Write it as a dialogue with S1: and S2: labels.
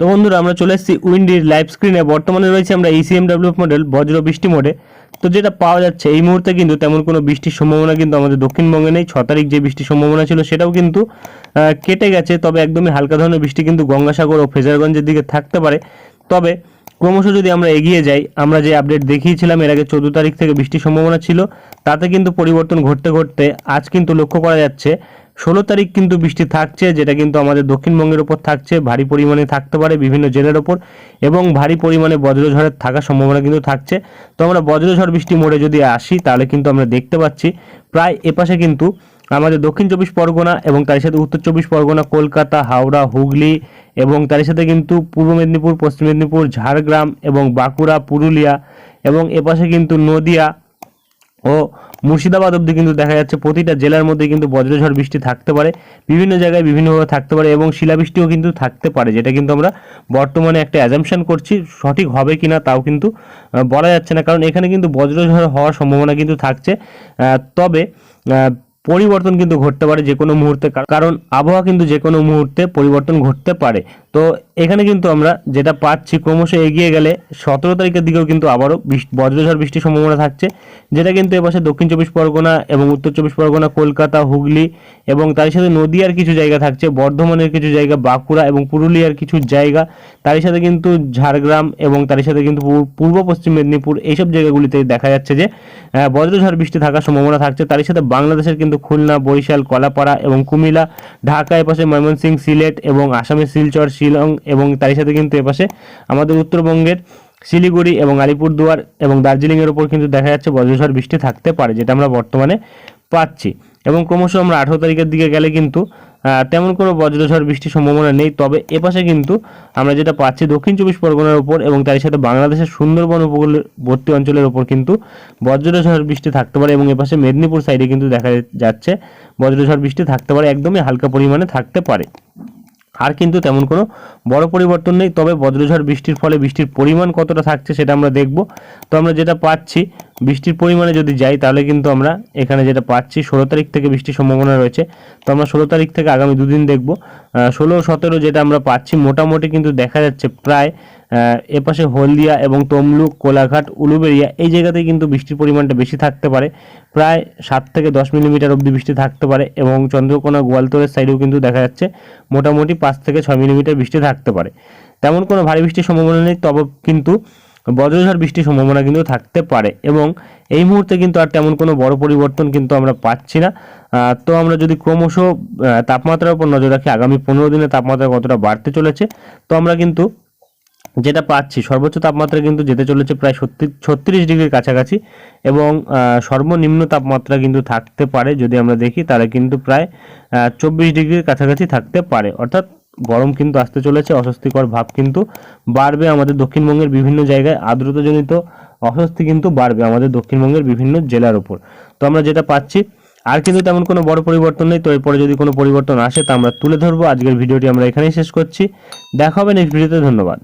S1: তো বন্ধুরা, আমরা চলে এসেছি উইন্ডির লাইভ স্ক্রিনে বর্তমানে রয়েছে আমরা ইসিএমডাব্লিউ মডেল বজ্র বৃষ্টি মোডে তো যেটা পাওয়া যাচ্ছে, এই মুহূর্তে কিন্তু তেমন কোনো বৃষ্টির সম্ভাবনা কিন্তু আমাদের দক্ষিণবঙ্গে নেই। ছ তারিখ যে বৃষ্টির সম্ভাবনা ছিল, সেটাও কিন্তু কেটে গেছে। তবে একদমই হালকা ধরনের বৃষ্টি কিন্তু গঙ্গাসাগর ও ফেজারগঞ্জের দিকে থাকতে পারে। তবে ক্রমশ যদি আমরা এগিয়ে যাই, আমরা যে আপডেট দেখিয়েছিলাম, এর আগে চোদ্দ তারিখ থেকে বৃষ্টির সম্ভাবনা ছিল, তাতে কিন্তু পরিবর্তন ঘটতে ঘটতে আজ কিন্তু লক্ষ্য করা যাচ্ছে ষোলো তারিখ কিন্তু বৃষ্টি থাকছে, যেটা কিন্তু আমাদের দক্ষিণবঙ্গের ওপর থাকছে। ভারী পরিমাণে থাকতে পারে বিভিন্ন জেলার ওপর এবং ভারী পরিমাণে বজ্রঝড়ের থাকার সম্ভাবনা কিন্তু থাকছে। তো আমরা বজ্রঝড় বৃষ্টি মোড়ে যদি আসি, তাহলে কিন্তু আমরা দেখতে পাচ্ছি প্রায় এপাশে কিন্তু আমাদের দক্ষিণ চব্বিশ পরগনা এবং তার সাথে উত্তর চব্বিশ পরগনা, কলকাতা, হাওড়া, হুগলি এবং তার সাথে কিন্তু পূর্ব মেদিনীপুর, পশ্চিম মেদিনীপুর, ঝাড়গ্রাম এবং বাঁকুড়া, পুরুলিয়া এবং এপাশে কিন্তু নদিয়া ও মুর্শিদাবাদ অবধি কিন্তু দেখা যাচ্ছে প্রতিটা জেলার মধ্যে কিন্তু বজ্রঝড় বৃষ্টি থাকতে পারে, বিভিন্ন জায়গায় বিভিন্নভাবে থাকতে পারে এবং শিলাবৃষ্টিও কিন্তু থাকতে পারে, যেটা কিন্তু আমরা বর্তমানে একটা অ্যাজামশন করছি, সঠিক হবে কি না তাও কিন্তু বলা যাচ্ছে না। কারণ এখানে কিন্তু বজ্রঝড় হওয়ার সম্ভাবনা কিন্তু থাকছে। তবে পরিবর্তন কিন্তু ঘটতে পারে যে কোনো মুহূর্তে কারণ আবহাওয়া কিন্তু যে কোনো মুহূর্তে পরিবর্তন ঘটতে পারে। তো এখানে কিন্তু আমরা যেটা পাচ্ছি, ক্রমশ এগিয়ে গেলে সতেরো তারিখের দিকেও কিন্তু আবারও বজ্রঝড় বৃষ্টির সম্ভাবনা থাকছে। যেটা কিন্তু এপাশে দক্ষিণ চব্বিশ পরগনা এবং উত্তর চব্বিশ পরগনা, কলকাতা, হুগলি এবং তার সাথে নদিয়ার কিছু জায়গা থাকছে, বর্ধমানের কিছু জায়গা, বাঁকুড়া এবং পুরুলিয়ার কিছু জায়গা। তারই সাথে কিন্তু ঝাড়গ্রাম এবং তারই সাথে কিন্তু পূর্ব পশ্চিম মেদিনীপুর, এইসব জায়গাগুলিতে দেখা যাচ্ছে যে বজ্রঝড় বৃষ্টি থাকার সম্ভাবনা থাকছে। তারই সাথে বাংলাদেশের কিন্তু খুলনা, বরিশাল, কলাপাড়া এবং কুমিল্লা, ঢাকা এপাশে ময়মনসিংহ, সিলেট এবং আসামের শিলচর, শিলং এবং তারই সাথে কিন্তু এপাশে আমাদের উত্তরবঙ্গের শিলিগুড়ি এবং আলিপুরদুয়ার এবং দার্জিলিংয়ের ওপর কিন্তু দেখা যাচ্ছে বজ্রঝড় বৃষ্টি থাকতে পারে, যেটা আমরা বর্তমানে পাচ্ছি। এবং ক্রমশ আমরা আঠেরো তারিখের দিকে গেলে কিন্তু তেমন কোনো বজ্রঝড়, বৃষ্টির সম্ভাবনা নেই। তবে এপাশে কিন্তু আমরা যেটা পাচ্ছি দক্ষিণ চব্বিশ পরগনার উপর এবং তার সাথে বাংলাদেশের সুন্দরবন উপকূলবর্তী অঞ্চলের ওপর কিন্তু বজ্রঝড়, বৃষ্টি থাকতে পারে এবং এপাশে মেদিনীপুর সাইডে কিন্তু দেখা যাচ্ছে বজ্রঝড়, বৃষ্টি থাকতে পারে, একদমই হালকা পরিমাণে থাকতে পারে। আর কিন্তু তেমন কোনো বড় পরিবর্তন নেই, তবে বজ্রঝড়, বৃষ্টির ফলে বৃষ্টির পরিমাণ কতটা থাকছে সেটা আমরা দেখব। তো আমরা যেটা পাচ্ছি বৃষ্টির পরিমাণে যদি যাই, তাহলে কিন্তু আমরা এখানে যেটা পাচ্ছি, ষোলো তারিখ থেকে বৃষ্টির সম্ভাবনা রয়েছে। তো আমরা ষোলো তারিখ থেকে আগামী দুদিন দেখব। ষোলো, সতেরো যেটা আমরা পাচ্ছি, মোটামুটি কিন্তু দেখা যাচ্ছে প্রায় এপাশে হলদিয়া এবং তমলুক, কোলাঘাট, উলুবেড়িয়া, এই জায়গাতেই কিন্তু বৃষ্টির পরিমাণটা বেশি থাকতে পারে। প্রায় সাত থেকে দশ মিলিমিটার অবধি বৃষ্টি থাকতে পারে এবং চন্দ্রকোনা গোয়ালতরের সাইডেও কিন্তু দেখা যাচ্ছে মোটামুটি পাঁচ থেকে ছয় মিলিমিটার বৃষ্টি থাকতে পারে। তেমন কোনো ভারী বৃষ্টির সম্ভাবনা নেই, তবে কিন্তু বজ্রঝড় বৃষ্টির সম্ভাবনা কিন্তু থাকতে পারে এবং এই মুহূর্তে কিন্তু আর তেমন কোনো বড় পরিবর্তন কিন্তু আমরা পাচ্ছি না। তো আমরা যদি ক্রমশ তাপমাত্রার উপর নজর রাখি, আগামী পনেরো দিনে তাপমাত্রা কতটা বাড়তে চলেছে, তো আমরা কিন্তু যেটা পাচ্ছি, সর্বোচ্চ তাপমাত্রা কিন্তু যেতে চলেছে প্রায় ছত্রিশ ডিগ্রির কাছাকাছি এবং সর্বনিম্ন তাপমাত্রা কিন্তু থাকতে পারে। যদি আমরা দেখি, তাহলে কিন্তু প্রায় চব্বিশ ডিগ্রির কাছাকাছি থাকতে পারে। অর্থাৎ গরম কিন্তু আসতে চলেছে, অস্বস্তিকর ভাব কিন্তু বাড়বে আমাদের দক্ষিণবঙ্গের বিভিন্ন জায়গায়, আর্দ্রতাজনিত অস্বস্তি কিন্তু বাড়বে আমাদের দক্ষিণবঙ্গের বিভিন্ন জেলার ওপর। তো আমরা যেটা পাচ্ছি, আর কিন্তু তেমন কোনো বড় পরিবর্তন নেই, তো এরপরে যদি কোনো পরিবর্তন আসে তা আমরা তুলে ধরবো। আজকের ভিডিওটি আমরা এখানেই শেষ করছি। দেখা হবে নেক্সট ভিডিওতে, ধন্যবাদ।